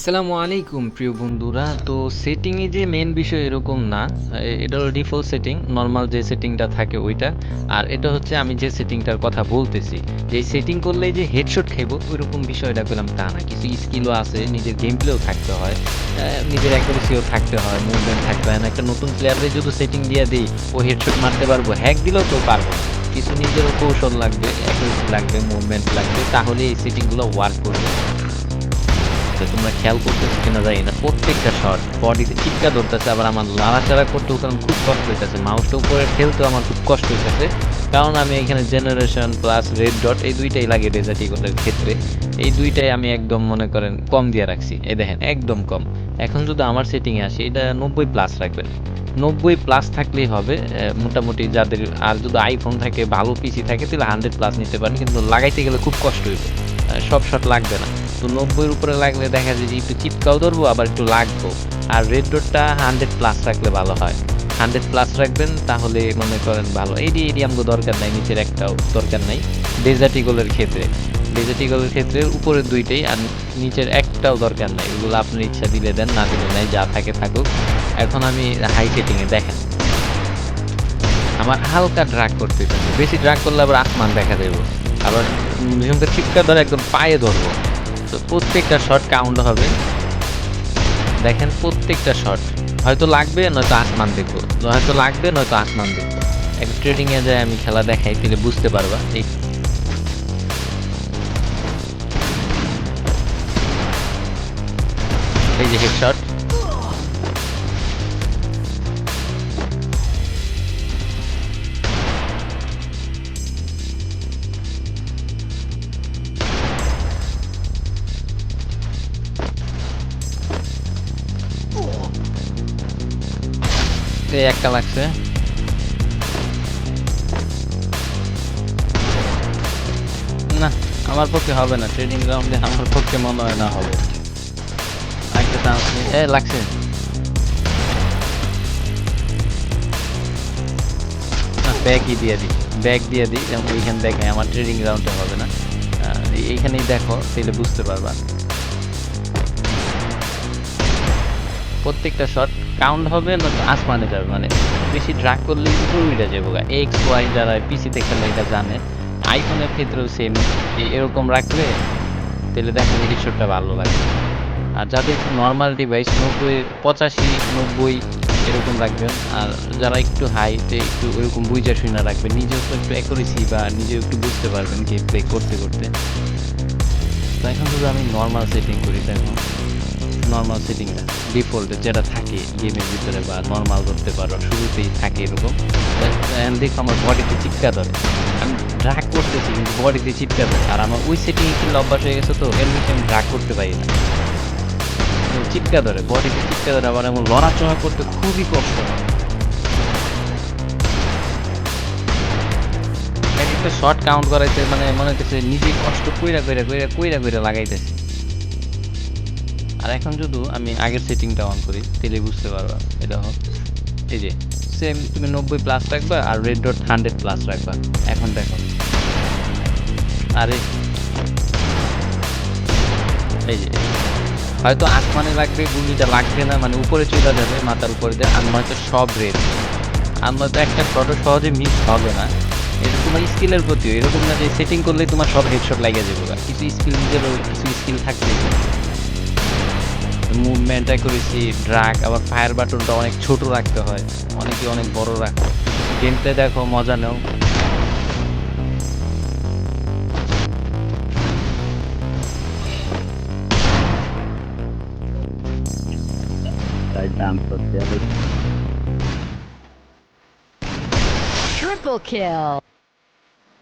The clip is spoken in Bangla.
আসসালামু আলাইকুম, প্রিয় বন্ধুরা। তো সেটিংয়ে যে মেন বিষয় এরকম না এটা হলো ডিফল্ট সেটিং নর্মাল যে সেটিংটা থাকে ওইটা। আর এটা হচ্ছে আমি যে সেটিংটার কথা বলতেছি, যে সেটিং করলে যে হেডশট খাইব, ওইরকম বিষয়টা পেলাম তা না। কিছু স্কিলও আছে, নিজের গেম প্লেও থাকতে হয় নিজের অ্যাকুরেসিও থাকতে হয় মুভমেন্ট থাকতে হয় না। একটা নতুন প্লেয়ারে যদি সেটিং দিয়ে দিই, ও হেডশট মারতে পারব হ্যাক দিলেও তো পারব। কিছু নিজেরও কৌশল লাগবে অ্যাকুরেসি লাগবে মুভমেন্ট লাগবে তাহলে এই সেটিংগুলো ওয়ার্ক করবে। তো তোমরা খেয়াল করতেছো কিনা জানি না। প্রত্যেকটা শট বডিতে চিটকা ধরতেছে, আবার আমার লাড়াচাড়া করতেও কারণ খুব কষ্ট হইতেছে। মাউসটা উপরে ঠেলতেও আমার খুব কষ্ট হইতেছে। কারণ আমি এখানে জেনারেশন প্লাস রেড ডট এই দুইটাই লাগে ডেজার্ট ইগলের ক্ষেত্রে। এই দুইটাই আমি একদম মনে করেন কম দিয়ে রাখছি। এই দেখেন, একদম কম। এখন যদি আমার সেটিংয়ে আসি, এটা নব্বই প্লাস রাখবেন। নব্বই প্লাস থাকলেই হবে মোটামুটি যাদের আর যদি আইফোন থাকে, ভালো পিসি থাকে, তাহলে হান্ড্রেড প্লাস নিতে পারেন। কিন্তু লাগাইতে গেলে খুব কষ্ট হইবে। সব শট লাগবে না। তো নব্বইয়ের উপরে লাগলে দেখা যায় যে একটু চিপকাও ধরবো, আবার একটু লাগবো। আর রেড ডটটা হান্ড্রেড প্লাস রাখলে ভালো হয়। হান্ড্রেড প্লাস রাখবেন তাহলে মনে করেন ভালো। এডি এডি আমগো দরকার নাই, নিচের একটাও দরকার নাই। ডেজার্ট ইগলের ক্ষেত্রে। ডেজার্ট ইগলের ক্ষেত্রে উপরের দুইটাই আর নিচের একটাও দরকার নাই। এগুলো আপনার ইচ্ছা দিলে দেন, না দিলে নাই, যা থাকে থাকুক। এখন আমি হাই সেটিংয়ে দেখেন। আমার হালকা ড্রাগ করতে বেশি ড্রাগ করলে আবার আসমান দেখা দেবো। আবার করে চিৎকার ধরে একদম পায়ে ধরবো। তো প্রত্যেকটা শট কাউন্ট হবে। দেখেন প্রত্যেকটা শট হয়তো লাগবে, নয়তো আসমান দেখব। হয়তো লাগবে, নয়তো আসমান দেখব। এক ট্রেডিংয়ে যায় আমি খেলা দেখাই তাহলে বুঝতে পারবা। এই এই যে হেডশট এই একটা লাগছে। না, আমার পক্ষে হবে না। ট্রেনিং গ্রাউন্ডে আমার পক্ষে মনে হয় না হবে। একটা চান্স নেই এ, লাগছে। ব্যাগই দিয়ে দিই। ব্যাগ দিয়ে দিই, যেমন ওইখানে দেখে আমার ট্রেনিং গ্রাউন্ডে হবে না। এইখানেই দেখো তাহলে বুঝতে পারবা। প্রত্যেকটা শট কাউন্ট হবে না আসমানে যাবে মানে বেশি ড্রাগ করলে উপরে উঠে যাব এক্স ওয়াই যারা পিসিতে খেলে এটা জানে। আইফোনের ক্ষেত্রেও সেম এরকম রাখলে তাহলে দেখা যায় হেডশটটা ভালো লাগে। আর যাদের একটু নর্মাল ডিভাইস নব্বই, পঁচাশি, নব্বই, এরকম রাখবেন আর যারা একটু হাইতে একটু ওইরকম বুঝা শুনে রাখবেন নিজেও তো একটু অ্যাকুরেসি বা নিজেও একটু বুঝতে পারবেন গেম প্লে করতে করতে। তো এখন যদি আমি নর্মাল সেটিং করি, দেখো। নর্মাল সেটিংটা ডিফল্টে যেটা থাকে গেমের ভিতরে বা নর্মাল করতে পারো, শুরুতেই থাকে এরকম। And দেখো আমার বডিতে চিপকা ধরে। আমি ড্রাগ করতেছি, কিন্তু বডিতে চিপকা ধরে। আর আমার ওই সেটিংয়ে কি অভ্যাস হয়ে গেছে তো, এর মধ্যে আমি ড্রাগ করতে পারি না। চিপকা ধরে বডিতে চিপকা ধরে আবার এমন লড়াচড়া করতে খুবই কষ্ট হয়। একটা শর্ট কাউন্ট করাইতে মানে মনে হচ্ছে নিজে কষ্ট কইরা কইরা কইরা কইরা কইরা লাগাইতেছি। আর এখন যদি আমি আগের সেটিংটা অন করি তাহলে বুঝতে পারবা। এটা হোক এই যে সেম তুমি নব্বই প্লাস রাখবা আর রেড ডট হান্ড্রেড প্লাস রাখবা। এখন দেখো। আরে এই যে হয়তো আসমানে লাগবে, গুলিটা লাগবে না মানে উপরে চলে যাবে, মাথার উপরে দিয়ে, আর নয়তো সব রেড আর নয়তো একটা শটও সহজে মিস হবে না। এটা তোমার স্কিলের প্রতিও এরকম না যে সেটিং করলেই তোমার সব হেডশট লাগিয়ে যাবে। কিছু স্কিল নিজেরও কিছু স্কিল থাকবে মুভমেন্টটা করেছি ড্রাগ আবার ফায়ার বাটনটা অনেক ছোট রাখতে হয়। অনেকে অনেক বড় রাখে। গেমতে দেখো মজা নাও। তাই দাম করতে Triple kill.